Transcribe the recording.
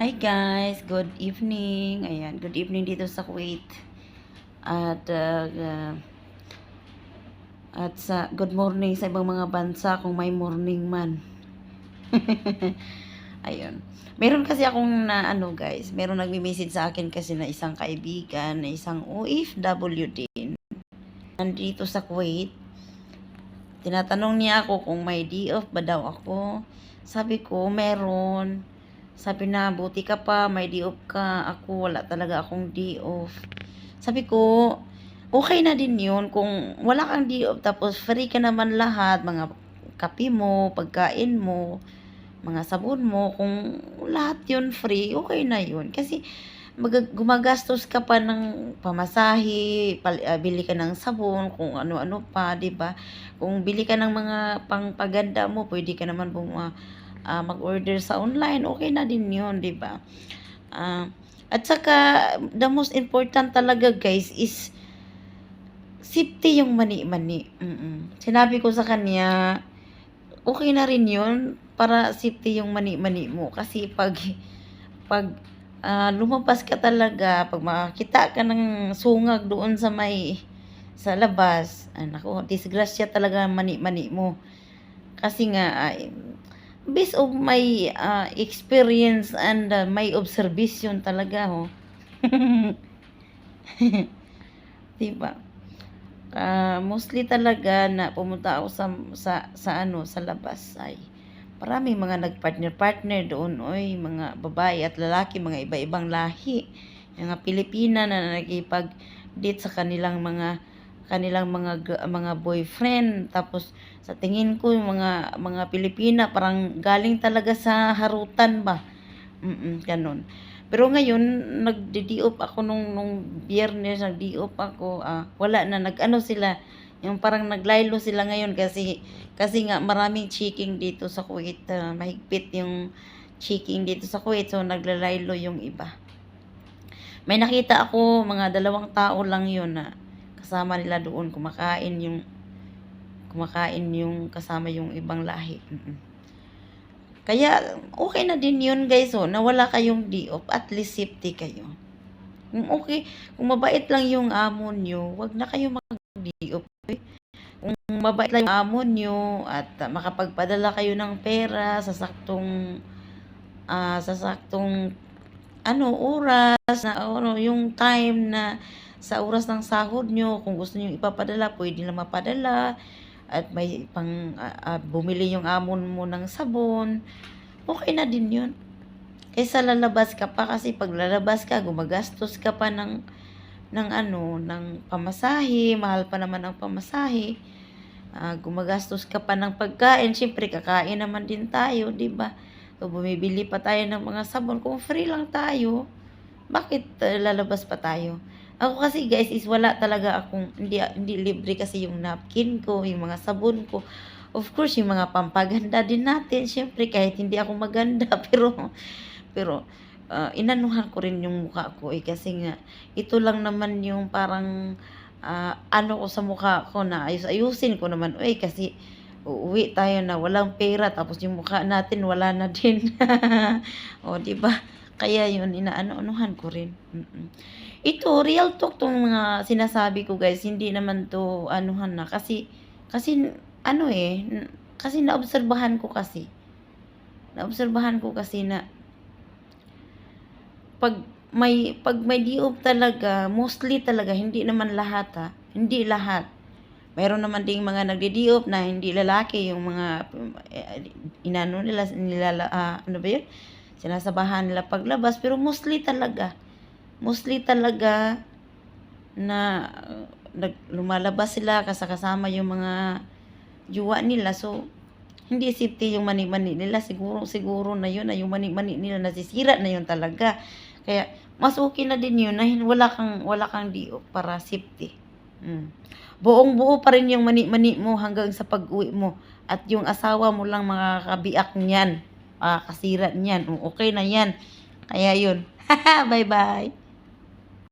Hi guys, good evening. Ayan, good evening dito sa Kuwait. At uh, uh, at sa good morning sa ibang mga bansa kung may morning man. Ayun. Meron kasi akong na ano guys, meron nagme-message sa akin kasi na isang kaibigan, na isang OFW din. Nandito sa Kuwait. Tinatanong niya ako kung may day off ba daw ako. Sabi ko, meron. Sabi na, buti ka pa, may day off ka. Ako, wala talaga akong day off. Sabi ko, okay na din yun kung wala kang day off, tapos free ka naman lahat, mga kape mo, pagkain mo, mga sabon mo, kung lahat yun free, okay na yun. Kasi, mag- gumagastos ka pa ng pamasahe, pal- ah, bili ka ng sabon, kung ano-ano pa, 'di ba? Kung bili ka ng mga pangpaganda mo, pwede ka naman buma, ah, mag-order sa online, okay na din 'yun, 'di ba? Ah, at saka the most important talaga guys is safety yung mani-mani. Mm. Sinabi ko sa kanya, okay na rin 'yun para safety yung mani-mani mo kasi pag pag ah, lumabas ka talaga, pag makakita ka ng sungag doon sa may sa labas, ay naku, disgrasya talaga mani-mani mo. Kasi nga, ay, based of my ah, experience and ah, my observation talaga, oh. diba? Ah, mostly talaga na pumunta ako sa, sa, sa ano, sa labas ay maraming mga nagpartner-partner doon, oy, mga babae at lalaki, mga iba-ibang lahi. Yung mga Pilipina na nakikipag-date sa kanilang mga kanilang mga mga boyfriend. Tapos sa tingin ko yung mga mga Pilipina parang galing talaga sa harutan ba? Mm ganun. Pero ngayon nagdi-diop ako nung nung biyernes nagdi-op ako ah, wala na. Nag-ano sila yung parang naglaylo sila ngayon kasi kasi nga maraming checking dito sa Kuwait ah, mahigpit yung checking dito sa Kuwait so naglalaylo yung iba. May nakita ako mga dalawang tao lang yun na kasama nila doon kumakain yung kumakain yung kasama yung ibang lahi. Kaya okay na din yun guys oh, na wala kayong off, at least safety kayo. Kung okay, kung mabait lang yung amo nyo, wag na kayo mag-day off. eh. Kung mabait lang yung amo nyo at ah, makapagpadala kayo ng pera sa saktong ah, sa saktong ano oras na ano yung time na sa oras ng sahod nyo kung gusto niyo ipapadala pwede na mapadala. At may pang ah, ah, bumili yung amon mo ng sabon okay na din yun. Kaysa lalabas ka pa kasi pag lalabas ka gumagastos ka pa ng ng ano ng pamasahe mahal pa naman ang pamasahe Ah, gumagastos ka pa ng pagkain syempre kakain naman din tayo di ba? So bumibili pa tayo ng mga sabon. Kung free lang tayo bakit uh, lalabas pa tayo ako kasi guys is wala talaga akong hindi hindi libre kasi yung napkin ko, yung mga sabon ko. Of course, yung mga pampaganda din natin. Syempre kahit hindi ako maganda pero pero ah, inanuhan ko rin yung mukha ko eh kasi nga ito lang naman yung parang ah, ano ko sa mukha ko na ayus ayusin ko naman. Uy, kasi uuwi tayo na walang pera tapos yung mukha natin wala na din. o, di ba? Kaya yun, inaano-anuhan ko rin. Mm-mm. Ito, real talk tong mga sinasabi ko guys, hindi naman to anuhan na. Kasi, kasi ano eh, kasi naobserbahan ko kasi. Naobserbahan ko kasi na pag may pag may diop talaga, mostly talaga, hindi naman lahat ha. Hindi lahat. Mayroon naman ding mga nagdi-diop na hindi lalaki, yung mga eh, inano nila, nila ah, ano ba yun? Sinasabahan nila paglabas, pero mostly talaga mostly talaga na uh, nag, lumalabas sila kasakasama yung mga juwa nila. So, hindi safety yung mani-mani nila. Siguro, siguro na yun, na yung mani-mani nila nasisira na yun talaga. Kaya, mas okay na din yun na wala kang, wala kang diop para safety. Mm. Buong buo pa rin yung mani-mani mo hanggang sa pag-uwi mo. At yung asawa mo lang makakabiak niyan. Makakasira niyan. O, Okay na yan. Kaya yun. Bye-bye.